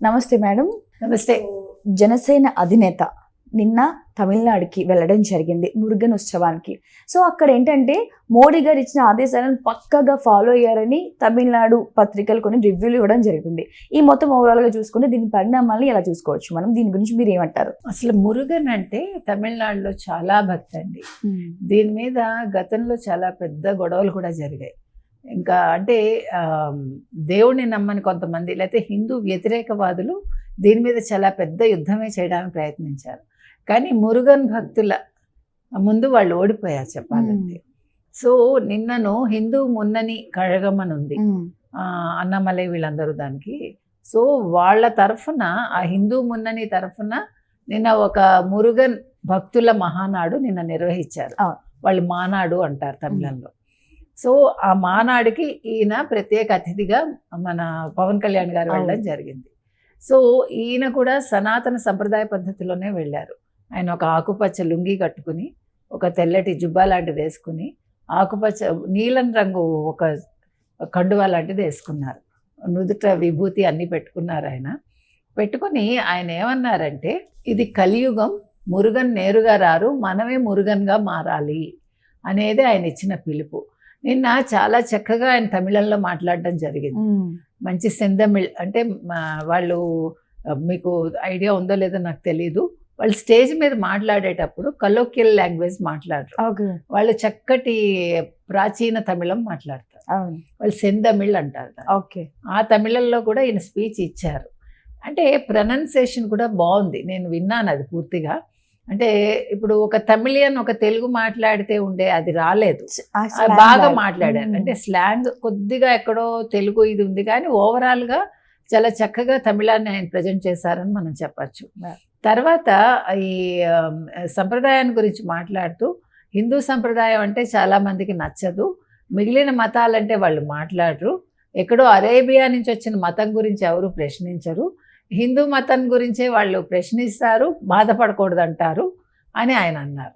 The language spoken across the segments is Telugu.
నమస్తే మేడం. నమస్తే. జనసేన అధినేత నిన్న తమిళనాడుకి వెళ్ళడం జరిగింది మురుగన్ ఉత్సవానికి. సో అక్కడ ఏంటంటే మోడీ గారు ఇచ్చిన ఆదేశాలను పక్కగా ఫాలో అయ్యారని తమిళనాడు పత్రికలు కొన్ని రివ్యూలు ఇవ్వడం జరుగుతుంది ఈ మొత్తం ఓవరాల్గా చూసుకుంటే దీని పరిణామాలను ఎలా చూసుకోవచ్చు మనం దీని గురించి మీరు ఏమంటారు? అసలు మురుగన్ అంటే తమిళనాడులో చాలా భక్తి అండి. దీని మీద గతంలో చాలా పెద్ద గొడవలు కూడా జరిగాయి. ఇంకా అంటే దేవుణ్ణి నమ్మని కొంతమంది లేకపోతే హిందూ వ్యతిరేకవాదులు దీని మీద చాలా పెద్ద యుద్ధమే చేయడానికి ప్రయత్నించారు. కానీ మురుగన్ భక్తుల ముందు వాళ్ళు ఓడిపోయారు చెప్పాలంటే. సో నిన్నను హిందూ మున్నని కழగమని ఉంది అన్నమలై వీళ్ళందరూ దానికి. సో వాళ్ళ తరఫున ఆ హిందూ మున్నని తరఫున నిన్న ఒక మురుగన్ భక్తుల మహానాడు నిన్న నిర్వహించారు. వాళ్ళు మానాడు అంటారు తమిళంలో. సో ఆ మానాడుకి ఈయన ప్రత్యేక అతిథిగా మన పవన్ కళ్యాణ్ గారు వెళ్ళడం. జరిగింది. సో ఈయన కూడా సనాతన సంప్రదాయ పద్ధతిలోనే వెళ్ళారు. ఆయన ఒక ఆకుపచ్చ లుంగి కట్టుకుని ఒక తెల్లటి జుబ్బా లాంటిది వేసుకుని ఆకుపచ్చ నీలం రంగు ఒక కండువా లాంటిది వేసుకున్నారు. నుదుట విభూతి అన్ని పెట్టుకున్నారు ఆయన. పెట్టుకొని ఆయన ఏమన్నారంటే ఇది కలియుగం మురుగన్ నేరుగా రారు మనమే మురుగన్గా మారాలి అనేది ఆయన ఇచ్చిన పిలుపు. నిన్న చాలా చక్కగా ఆయన తమిళంలో మాట్లాడడం జరిగింది. మంచి సెందమిళ్ అంటే వాళ్ళు మీకు ఐడియా ఉందో లేదో నాకు తెలియదు వాళ్ళు స్టేజ్ మీద మాట్లాడేటప్పుడు కలోకియల్ లాంగ్వేజ్ మాట్లాడరు. వాళ్ళు చక్కటి ప్రాచీన తమిళం మాట్లాడతారు. వాళ్ళు సెందమిళ్ అంటారు. ఓకే. ఆ తమిళంలో కూడా ఈయన స్పీచ్ ఇచ్చారు. అంటే ప్రొనౌన్సియేషన్ కూడా బాగుంది. నేను విన్నాను అది పూర్తిగా. అంటే ఇప్పుడు ఒక తమిళియన్ ఒక తెలుగు మాట్లాడితే ఉండే అది రాలేదు బాగా. మాట్లాడారు. అంటే స్లాంగ్ కొద్దిగా ఎక్కడో తెలుగు ఇది ఉంది కానీ ఓవరాల్గా చాలా చక్కగా తమిళాన్ని ఆయన ప్రజెంట్ చేశారని మనం చెప్పచ్చు. తర్వాత ఈ సంప్రదాయాన్ని గురించి మాట్లాడుతూ హిందూ సంప్రదాయం అంటే చాలా మందికి నచ్చదు మిగిలిన మతాలంటే వాళ్ళు మాట్లాడరు ఎక్కడో అరేబియా నుంచి వచ్చిన మతం గురించి ఎవరు ప్రశ్నించరు హిందూ మతం గురించే వాళ్ళు ప్రశ్నిస్తారు బాధపడకూడదు అంటారు అని ఆయన అన్నారు.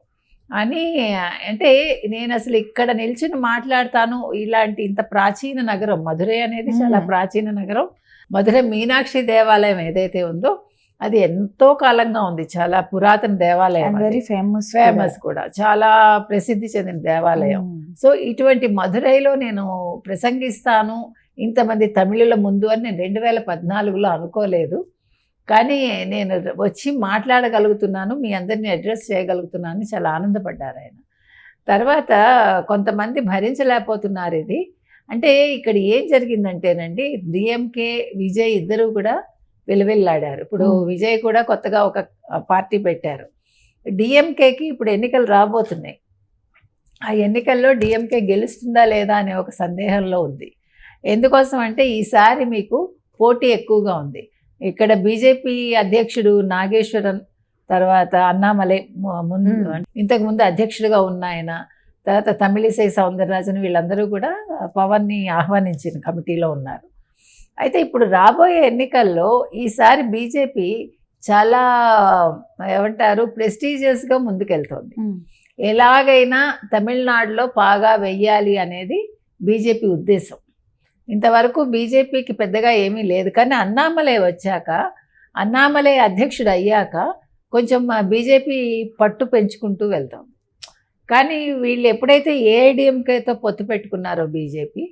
అని అంటే నేను అసలు ఇక్కడ నిల్చుని మాట్లాడతాను ఇలాంటి ఇంత ప్రాచీన నగరం మధురై అనేది చాలా. ప్రాచీన నగరం మధురై మీనాక్షి దేవాలయం ఏదైతే ఉందో అది ఎంతో కాలంగా ఉంది చాలా పురాతన దేవాలయం. వెరీ ఫేమస్ ఫేమస్ కూడా. చాలా ప్రసిద్ధి చెందిన దేవాలయం. సో ఇటువంటి మధురైలో నేను ప్రసంగిస్తాను ఇంతమంది తమిళుల ముందు అని నేను రెండు వేల పద్నాలుగులో అనుకోలేదు. కానీ నేను వచ్చి మాట్లాడగలుగుతున్నాను మీ అందరినీ అడ్రస్ చేయగలుగుతున్నాను చాలా ఆనందపడ్డారు ఆయన. తర్వాత కొంతమంది భరించలేకపోతున్నారు ఇది. అంటే ఇక్కడ ఏం జరిగిందంటేనండి డిఎంకే విజయ్ ఇద్దరు కూడా వెలువెల్లాడారు. ఇప్పుడు. విజయ్ కూడా కొత్తగా ఒక పార్టీ పెట్టారు. డిఎంకేకి ఇప్పుడు ఎన్నికలు రాబోతున్నాయి. ఆ ఎన్నికల్లో డిఎంకే గెలుస్తుందా లేదా అనే ఒక సందేహంలో ఉంది. ఎందుకోసం అంటే ఈసారి మీకు పోటీ ఎక్కువగా ఉంది. ఇక్కడ బీజేపీ అధ్యక్షుడు నాగేశ్వరన్ తర్వాత అన్నామలై ముందు. ఇంతకు ముందు అధ్యక్షుడిగా ఉన్న ఆయన తర్వాత తమిళిసై సౌందరరాజన్ వీళ్ళందరూ కూడా పవన్ని ఆహ్వానించిన కమిటీలో ఉన్నారు. అయితే ఇప్పుడు రాబోయే ఎన్నికల్లో ఈసారి బీజేపీ చాలా ఏమంటారు ప్రెస్టీజియస్గా ముందుకెళ్తోంది. ఎలాగైనా తమిళనాడులో పాగా వెయ్యాలి అనేది బీజేపీ ఉద్దేశం. ఇంతవరకు బీజేపీకి పెద్దగా ఏమీ లేదు. కానీ అన్నామలై వచ్చాక అన్నామలై అధ్యక్షుడు అయ్యాక కొంచెం బీజేపీ పట్టు పెంచుకుంటూ వెళ్తాం. కానీ వీళ్ళు ఎప్పుడైతే ఏఐడిఎంకేతో పొత్తు పెట్టుకున్నారో బీజేపీ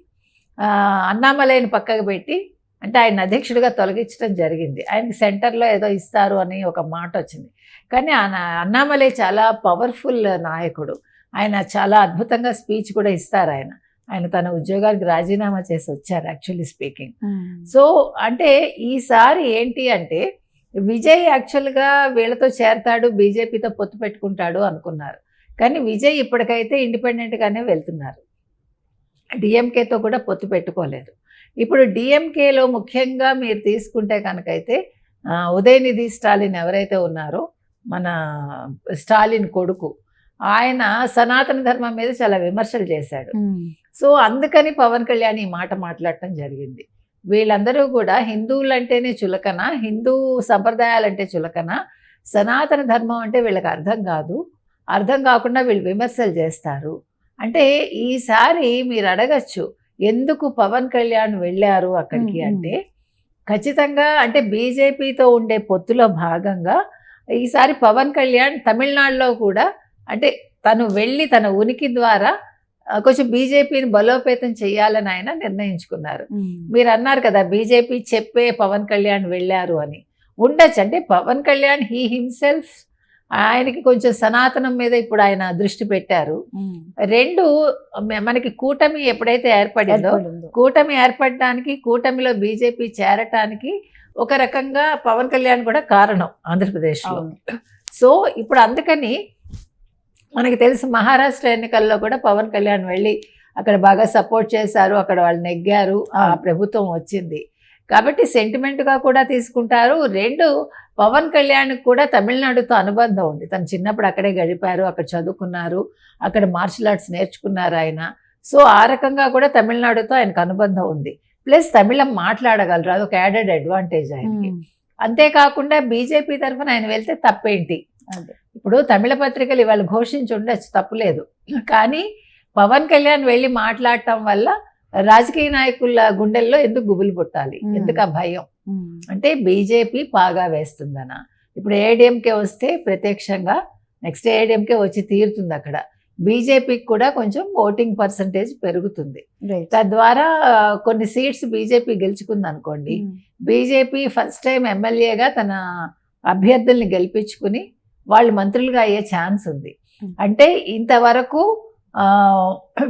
అన్నామలైని పక్కకు పెట్టి అంటే ఆయన అధ్యక్షుడిగా తొలగించడం జరిగింది. ఆయనకి సెంటర్లో ఏదో ఇస్తారు అని ఒక మాట వచ్చింది. కానీ ఆయన అన్నామలై చాలా పవర్ఫుల్ నాయకుడు. ఆయన చాలా అద్భుతంగా స్పీచ్ కూడా ఇస్తారు ఆయన. ఆయన తన ఉద్యోగానికి రాజీనామా చేసి వచ్చారు యాక్చువల్లీ స్పీకింగ్ సో అంటే ఈసారి ఏంటి అంటే విజయ్ యాక్చువల్గా వీళ్ళతో చేరతాడు బీజేపీతో పొత్తు పెట్టుకుంటాడు అనుకున్నారు. కానీ విజయ్ ఇప్పటికైతే ఇండిపెండెంట్గానే వెళ్తున్నారు. డిఎంకేతో కూడా పొత్తు పెట్టుకోలేదు. ఇప్పుడు డిఎంకేలో ముఖ్యంగా మీరు తీసుకుంటే కనుకైతే ఉదయనిధి స్టాలిన్ ఎవరైతే ఉన్నారో మన స్టాలిన్ కొడుకు ఆయన సనాతన ధర్మం మీద చాలా విమర్శలు చేశాడు. సో అందుకని పవన్ కళ్యాణ్ ఈ మాట మాట్లాడటం జరిగింది. వీళ్ళందరూ కూడా హిందువులు అంటేనే చులకన హిందూ సంప్రదాయాలంటే చులకన సనాతన ధర్మం అంటే వీళ్ళకి అర్థం కాదు. అర్థం కాకుండా వీళ్ళు విమర్శలు చేస్తారు. అంటే ఈసారి మీరు అడగచ్చు ఎందుకు పవన్ కళ్యాణ్ వెళ్ళారు అక్కడికి. అంటే ఖచ్చితంగా అంటే బీజేపీతో ఉండే పొత్తులో భాగంగా ఈసారి పవన్ కళ్యాణ్ తమిళనాడులో కూడా అంటే తను వెళ్ళి తన ఉనికి ద్వారా కొంచెం బీజేపీని బలోపేతం చేయాలని ఆయన నిర్ణయించుకున్నారు. మీరు అన్నారు కదా బీజేపీ చెప్పే పవన్ కళ్యాణ్ వెళ్ళారు అని. ఉండొచ్చు అంటే పవన్ కళ్యాణ్ హీ హిమ్సెల్ఫ్ ఆయనకి కొంచెం సనాతనం మీద ఇప్పుడు ఆయన దృష్టి పెట్టారు. రెండు మనకి కూటమి ఎప్పుడైతే ఏర్పడిందో కూటమి ఏర్పడడానికి కూటమిలో బీజేపీ చేరటానికి ఒక రకంగా పవన్ కళ్యాణ్ కూడా కారణం ఆంధ్రప్రదేశ్లో. సో ఇప్పుడు అందుకని మనకి తెలుసు మహారాష్ట్ర ఎన్నికల్లో కూడా పవన్ కళ్యాణ్ వెళ్ళి అక్కడ బాగా సపోర్ట్ చేశారు అక్కడ వాళ్ళు నెగ్గారు ఆ. ప్రభుత్వం వచ్చింది. కాబట్టి సెంటిమెంట్గా కూడా తీసుకుంటారు. రెండు పవన్ కళ్యాణ్ కూడా తమిళనాడుతో అనుబంధం ఉంది. తను చిన్నప్పుడు అక్కడే గడిపారు అక్కడ చదువుకున్నారు అక్కడ మార్షల్ ఆర్ట్స్ నేర్చుకున్నారు ఆయన. సో ఆ రకంగా కూడా తమిళనాడుతో ఆయనకు అనుబంధం ఉంది. ప్లస్ తమిళం మాట్లాడగలరు. అదొక యాడెడ్ అడ్వాంటేజ్ ఆయనకి. అంతేకాకుండా బీజేపీ తరఫున ఆయన వెళ్తే తప్పేంటి? అదే. ఇప్పుడు తమిళ పత్రికలు ఇవాళ ఘోషించి ఉండొచ్చు తప్పులేదు కానీ పవన్ కళ్యాణ్ వెళ్ళి మాట్లాడటం వల్ల రాజకీయ నాయకుల గుండెల్లో ఎందుకు గుబులు పుట్టాలి. ఎందుకు ఆ భయం? అంటే బీజేపీ పాగా వేస్తుందన. ఇప్పుడు ఏడిఎంకే వస్తే ప్రత్యక్షంగా నెక్స్ట్ ఏడిఎంకే వచ్చి తీరుతుంది అక్కడ. బీజేపీకి కూడా కొంచెం ఓటింగ్ పర్సంటేజ్ పెరుగుతుంది. తద్వారా కొన్ని సీట్స్ బీజేపీ గెలుచుకుంది అనుకోండి బీజేపీ ఫస్ట్ టైం ఎమ్మెల్యేగా తన అభ్యర్థుల్ని గెలిపించుకుని వాళ్ళు మంత్రులుగా అయ్యే ఛాన్స్ ఉంది. అంటే ఇంతవరకు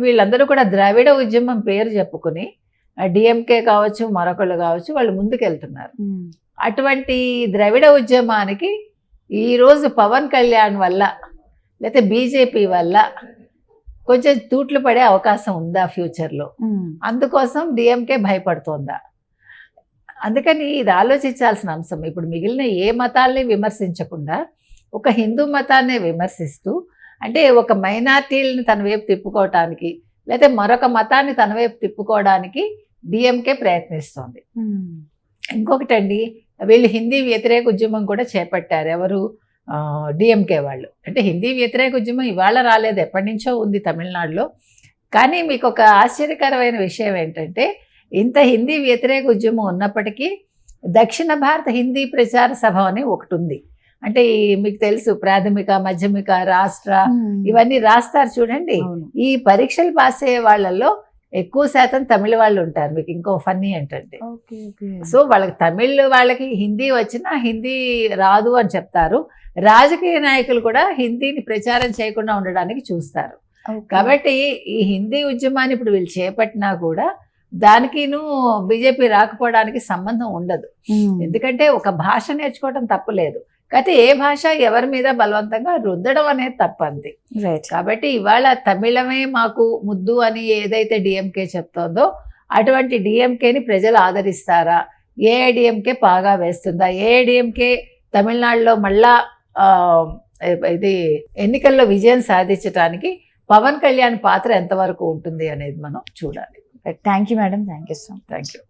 వీళ్ళందరూ కూడా ద్రావిడ ఉద్యమం పేరు చెప్పుకుని డిఎంకే కావచ్చు మరొకళ్ళు కావచ్చు వాళ్ళు ముందుకెళ్తున్నారు. అటువంటి ద్రవిడ ఉద్యమానికి ఈరోజు పవన్ కళ్యాణ్ వల్ల లేకపోతే బీజేపీ వల్ల కొంచెం తూట్లు పడే అవకాశం ఉందా ఫ్యూచర్లో? అందుకోసం డిఎంకే భయపడుతోందా? అందుకని ఇది ఆలోచించాల్సిన అంశం. ఇప్పుడు మిగిలిన ఏ మతాల్ని విమర్శించకుండా ఒక హిందూ మతాన్ని విమర్శిస్తూ అంటే ఒక మైనార్టీలను తన వైపు తిప్పుకోవటానికి లేకపోతే మరొక మతాన్ని తన వైపు తిప్పుకోవడానికి డిఎంకే ప్రయత్నిస్తోంది. ఇంకొకటి అండి వీళ్ళు హిందీ వ్యతిరేక ఉద్యమం కూడా చేపట్టారు. ఎవరు? డిఎంకే వాళ్ళు. అంటే హిందీ వ్యతిరేక ఉద్యమం ఇవాళ రాలేదు ఎప్పటి నుంచో ఉంది తమిళనాడులో. కానీ మీకు ఒక ఆశ్చర్యకరమైన విషయం ఏంటంటే ఇంత హిందీ వ్యతిరేక ఉద్యమం ఉన్నప్పటికీ దక్షిణ భారత హిందీ ప్రచార సభ అని ఒకటి ఉంది అంటే ఈ మీకు తెలుసు ప్రాథమిక మధ్యమిక రాష్ట్ర ఇవన్నీ రాస్తారు చూడండి. ఈ పరీక్షలు పాస్ అయ్యే వాళ్ళల్లో ఎక్కువ శాతం తమిళ వాళ్ళు ఉంటారు మీకు ఇంకో ఫన్నీ ఏంటంటే. సో వాళ్ళకి తమిళ్ వాళ్ళకి హిందీ వచ్చినా హిందీ రాదు అని చెప్తారు. రాజకీయ నాయకులు కూడా హిందీని ప్రచారం చేయకుండా ఉండడానికి చూస్తారు. కాబట్టి ఈ హిందీ ఉద్యమాన్ని ఇప్పుడు వీళ్ళు చేపట్టినా కూడా దానికిను బీజేపీ రాకపోవడానికి సంబంధం ఉండదు. ఎందుకంటే ఒక భాష నేర్చుకోవడం తప్పులేదు కాకపోతే ఏ భాష ఎవరి మీద బలవంతంగా రుద్దడం అనేది తప్పంది కాబట్టి ఇవాళ తమిళమే మాకు ముద్దు అని ఏదైతే డిఎంకే చెప్తోందో అటువంటి డిఎంకేని ప్రజలు ఆదరిస్తారా? ఏఐడిఎంకే పాగా వేస్తుందా? ఏఐడిఎంకే తమిళనాడులో మళ్ళా ఇది ఎన్నికల్లో విజయం సాధించడానికి పవన్ కళ్యాణ్ పాత్ర ఎంతవరకు ఉంటుంది అనేది మనం చూడాలి. Thank you madam thank you so thank you